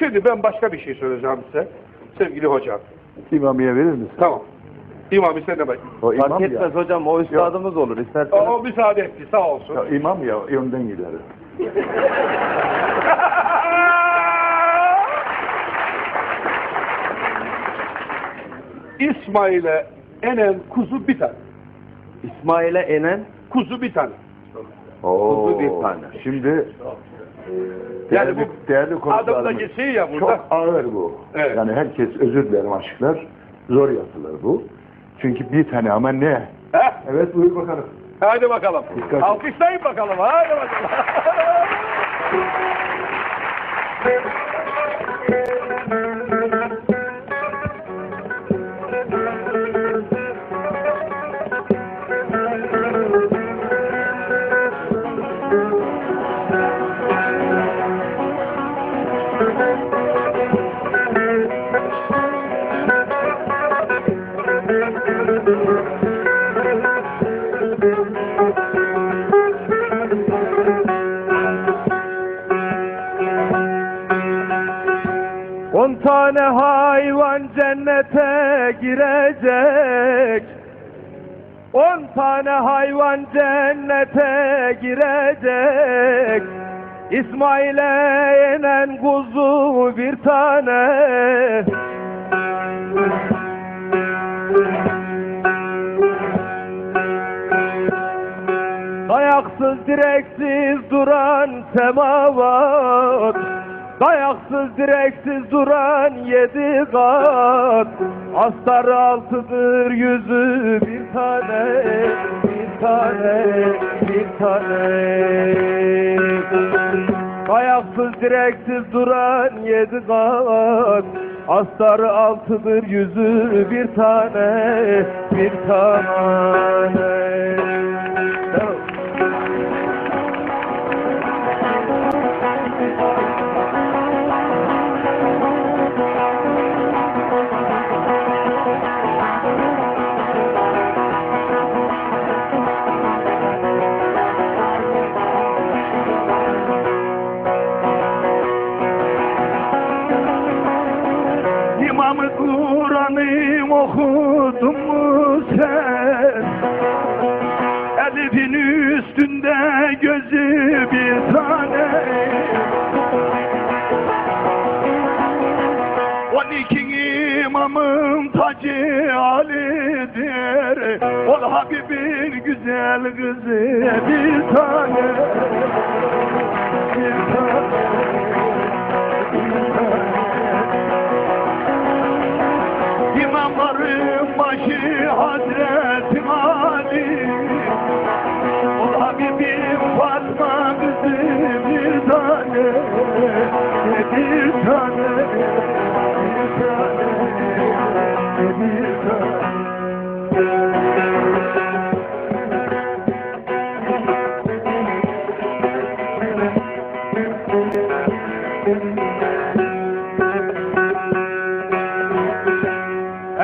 Şimdi ben başka bir şey söyleyeceğim size. Sevgili hocam. İmamiye verir misin? Tamam. İmam sen de bak. O imam Fark ya. etmez hocam o üstadımız olur isterseniz. O, o müsaade etti sağ olsun. ya. İmam ya önden gider. İsmail'e enen kuzu bir tane. İsmail'e enen Kuzu bir tane. Oo. Kuzu bir tane. Şimdi Yani bu değerli. Adamdaki şey ya burada. Çok ağır bu. Evet. Yani herkes özür dilerim aşklar. Zor yazılır bu. Çünkü bir tane ama ne? Heh, Evet buyur bakalım. hadi bakalım. Dikkat. Alkışlayın bakalım. Hadi bakalım. hayvan cennete girecek. On tane hayvan cennete girecek. İsmail'e inen kuzu bir tane. Dayaksız direksiz duran semavat Dayaksız direksiz duran yedi kat. Astarı altıdır yüzü bir tane Bir tane bir tane. Dayaksız direksiz duran yedi kat. Astarı altıdır yüzü bir tane Bir tane okudun mu sen? Elifin üstünde gözü bir tane. On iki imamın tacı Ali'dir. Ol Habibin güzel kızı bir tane. Bir tane Bir tane Bir tane Bir tane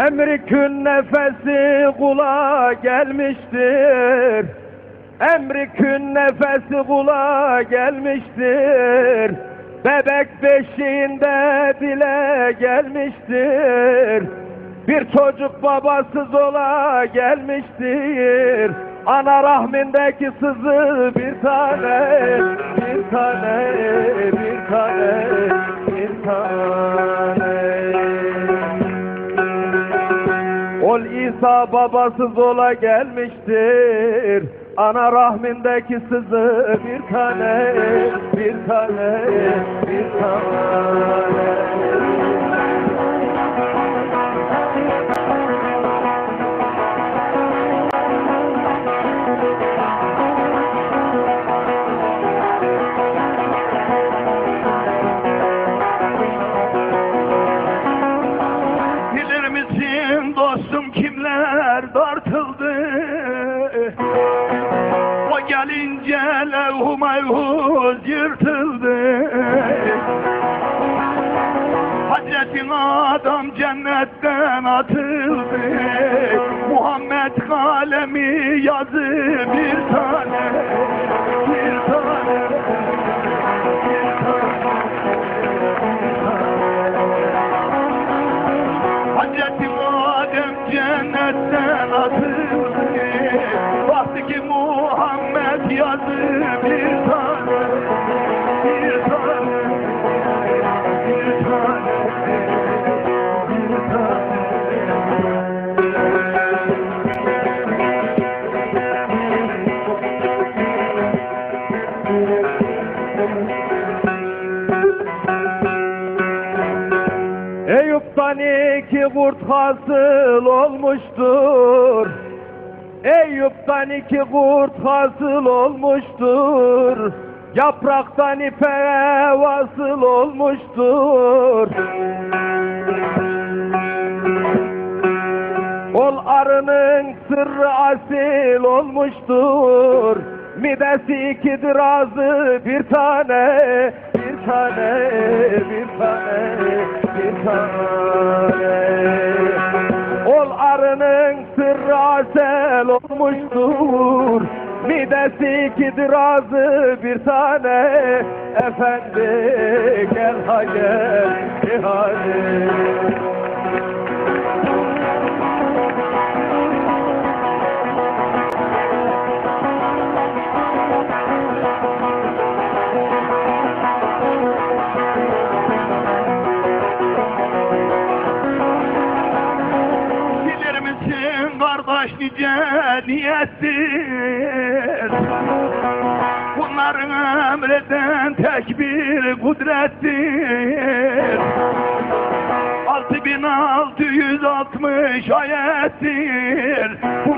Emri kün nefesi kula gelmiştir. Emri kün nefesi kula gelmiştir. Bebek beşiğinde dile gelmiştir. Bir çocuk babasız ola gelmiştir. Ana rahmindeki sızı bir tane, bir tane, bir tane, bir tane. Ol İsa babasız ola gelmiştir. Ana rahmindeki sızı bir tane, bir tane, bir tane. Hazretin adam cennetten atıldı. Muhammed kalemi yazı bir tane Bir tane Hazreti Adem cennetten atıldı. Baktı ki Muhammed yazı hasıl olmuştur. Eyüp'ten iki kurt hasıl olmuştur. Yapraktan ipe vasıl olmuştur. Ol arının sırrı asil olmuştur. Midesi ikidir ağzı bir tane, bir tane, bir tane, bir tane. Ol arının sırrı asel olmuştur. Midesi ikidir ağzı bir tane. Efendi gel ha gel, hadi. Bilir niyettir Bunların emreden tek bir kudrettir 6660 ayettir Bunu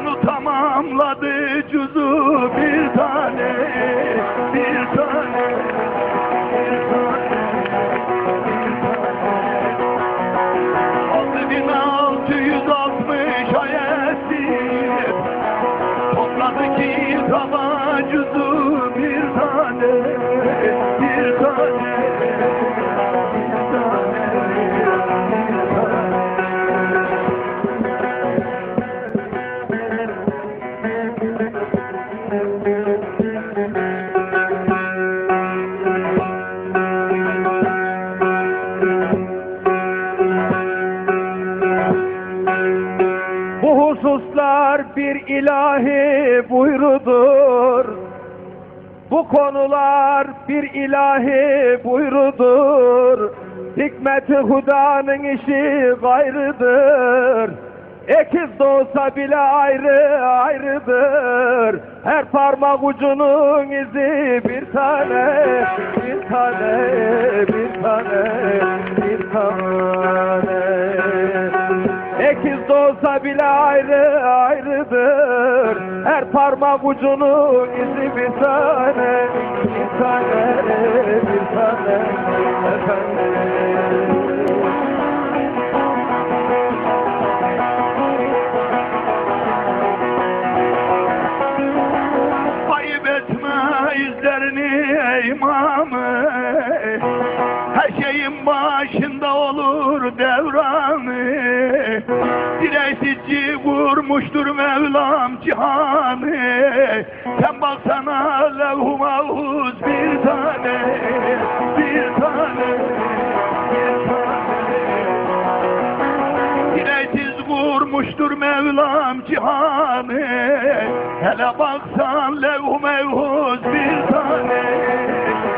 buyrudur. Hikmeti hudanın işi gayrıdır. Ekiz de olsa bile ayrı ayrıdır. Her parmak ucunun izi bir tane, bir tane, bir tane, bir tane. Ekiz de olsa bile ayrı ayrıdır. Her parmak ucunun izi bir tane, bir tane, bir tane. Efendim. Vurmuştur Mevlam cihanı. Sen baksana levhu mahfuz bir tane Bir tane Bir tane. Direğsiz vurmuştur Mevlam cihanı. Hele baksan levh mevhuz bir tane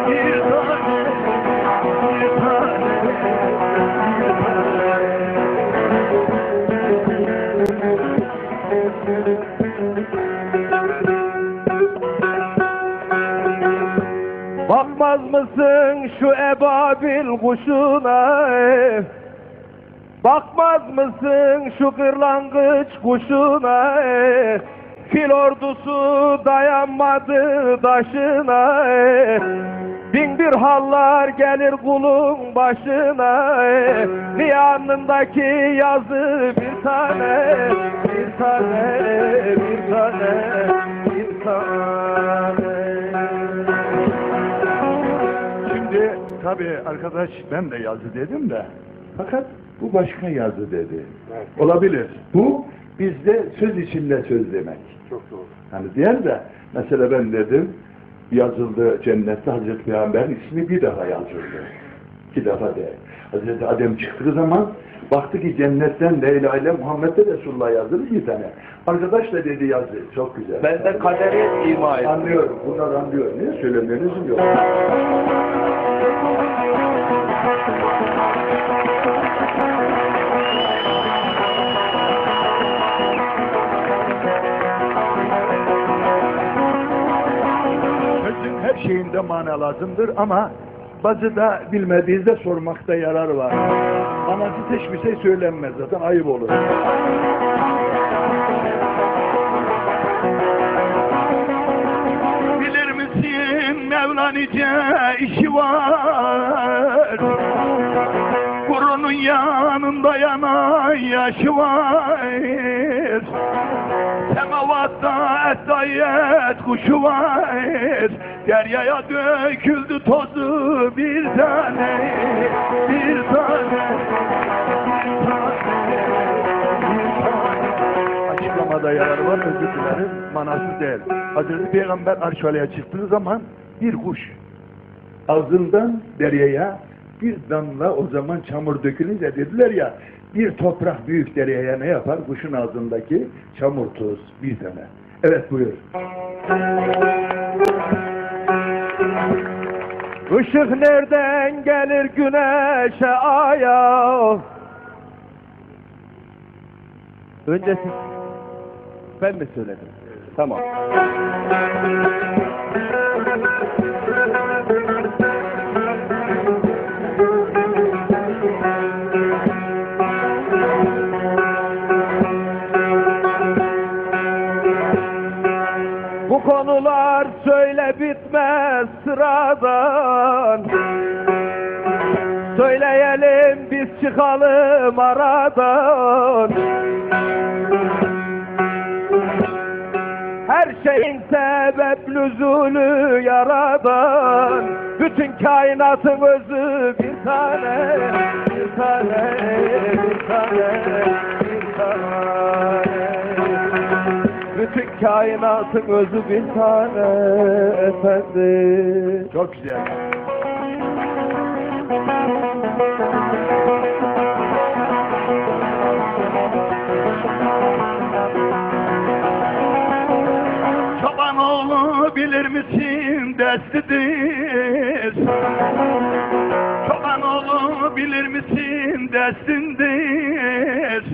Bir tane mısın şu ebabil kuşuna? Bakmaz mısın şu kırlangıç kuşuna? Fil ordusu dayanmadı taşına. Bin bir hallar gelir kulun başına. Alnındaki yazı bir tane, bir tane, bir tane, bir tane. Tabii arkadaş ben de yazı dedim de fakat bu başka yazı dedi. Olabilir. Bu bizde söz içinde söz demek. Çok doğru. Hani diğer de mesela ben dedim yazıldı cennette Hazreti Peygamber'in ismi bir daha yazıldı. İki defa de. Hazreti Adem çıktığı zaman baktı ki cennetten Leyla ile Muhammed de Resulullah yazılır bir tane. Arkadaş da dedi yazı. Çok güzel. Ben de kaderi ima ettim. Anlıyorum. Bunlar anlıyor. Niye söylemeniz yok. Şeyinde mana lazımdır ama bazı da bilmediğinizde sormakta yarar var. Anacı hiçbir şey söylenmez zaten ayıp olur. Bilir misin Mevla işi var Kurunun yanında yanan yaşı var Semavatta et kuşu var Deryaya döküldü tozu bir tane Bir tane Bir tane Açıklamada yarar var özür dilerim. Manasız değil. Hazreti Peygamber Arşvale'ye çıktığı zaman bir kuş ağzından deryaya bir damla o zaman çamur dökülünce dediler ya bir toprak büyük deryaya ne yapar? Kuşun ağzındaki çamur tuz bir tane. Evet buyur. Işık nereden gelir güneşe aya? Önce siz, ben mi söyledim? Tamam. Sıradan Söyleyelim biz çıkalım aradan. Her şeyin sebep nüzulü yaradan. Bütün kainatın özü bir tane Bir tane, bir tane, bir tane kainatın özü bir tane efendim. Çok güzel. Çoban oğlu bilir misin destidir Çoban oğlu bilir misin destindir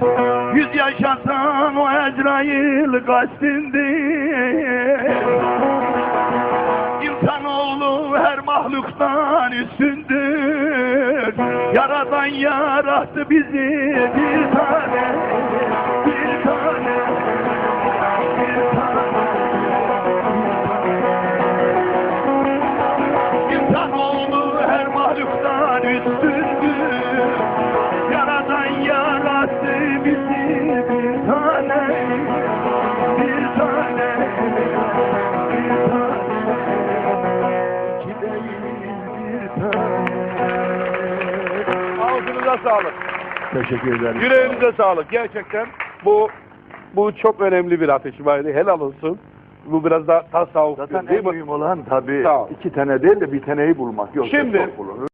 Yüz yaşasan o Ezrail kastindir İnsanoğlu her mahluktan üstündür. Yaradan yarattı bizi bir tane Bir tane Bir tane. İnsanoğlu her mahluktan üstündür. Yaradan yarattı bizi sağlık. Teşekkür ederim. Yüreğinize sağlık. Gerçekten bu bu çok önemli bir ateş İsmail'i. Helal olsun. Bu biraz da tasavvuf Zaten değil en mi? mühim olan tabii Sağ ol. iki tane değil de bir taneyi bulmak. Yok, Şimdi- çok bulunur.